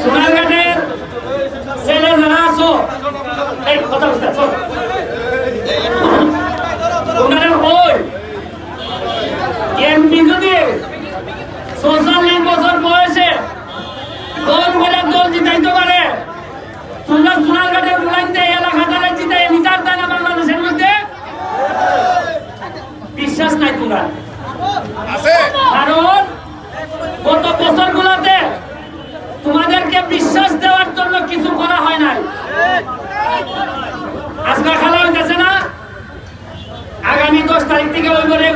সোনারঘাটের ছেলে যারা আছো এই কথা বলতে চল ওনারা ওই এমপি যদি চৌচল্লিশ বছর বয়সে দল করে দল জিতাইতে পারে তোমরা সোনারঘাটে বুলাইতে এলাকাটা জিতাই বিচার দেয় বাংলাদেশের মধ্যে। বিশ্বাস নাই তোমরা। কারণ গত বছরগুলোতে তোমাদেরকে বিশ্বাস দেওয়ার জন্য কিছু করা হয় নাই আজকে খেলা হইতেছে না আগামী দশ করে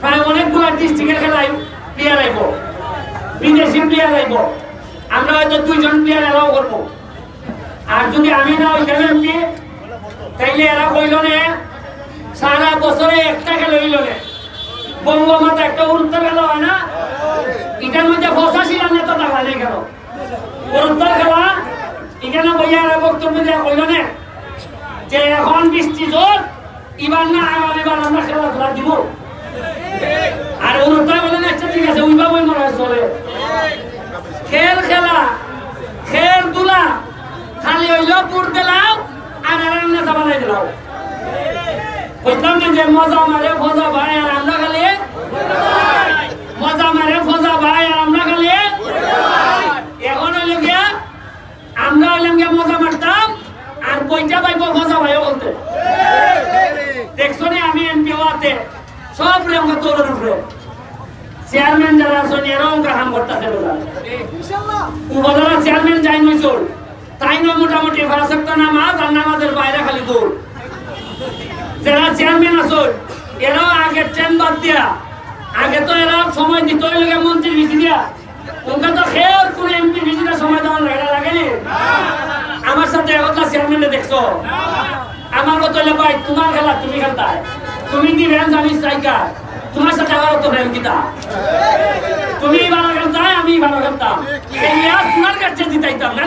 প্রায় অনেকগুলা ডিস্ট্রিক্টের খেলায় প্লেয়ার আইব, বিদেশি প্লেয়ার আইব। আমরা হয়তো দুইজন প্লেয়ার এলাও করব। আর যদি আমি না ওইখানে এমপি তাইলে এরা কইল নে, সারা বছরে একটা খেলা হইল নে। বঙ্গমাতা একটা উত্তর খেলা হয় না, এটার মধ্যে পঁচাশি রানের তো টাকা নেই কেন? উত্তর খেলা, এখানে বইয়া বক্তব্য দেওয়া কইল নে যে এখন বৃষ্টি জোর এবার না আগামীবার আমরা খেলাধুলা দিব। আর অনুপ্রায় বলেন আচ্ছা ঠিক আছে বই মনে হয় চলে। খেল খেলা, খেল তুলা খালি হইল পুর দিলাও, আর আর নেতা বানাই দিলাও। বুঝলাম না যে মজা মারে, মজা ভাই আর আমরা খালি মজা মারে ফজা ভাই আর আমরা খালি এখন হইল গিয়া আমরা হইলাম গিয়া মজা মারতাম আর কইটা পাইব ফজা ভাইও বলতে দেখছ নি আমি হওয়াতে সব রে আমরা তোর উপরে। চেয়ারম্যান যারা আছেন, এরাও আমরা হাম করতেছে চেয়ারম্যান যাই নই চোর তাই না মোটামুটি আর নামাজের বাইরে খালি দৌড়। যারা চেয়ারম্যান আছো এরাও আগে ট্রেন বাদ দিয়া, আগে তো এরা সময় দিত লাগে মন্ত্রী ভিসি দিয়া। ওকে তো খেয়ে কোন এমপি সময় দেওয়ার লাগে লাগেনি। আমার সাথে একতা চেয়ারম্যানে দেখছ? আমার কত ভাই, তোমার খেলা তুমি খেলতা তুমি কি ভ্যান আমি স্ট্রাইকার? তোমার সাথে আমার তো ভ্যান কিতা? তুমি ভালো খেলতাম আমি ভালো খেলতাম। এই ম্যাচ তোমার কাছে জিতাইতাম না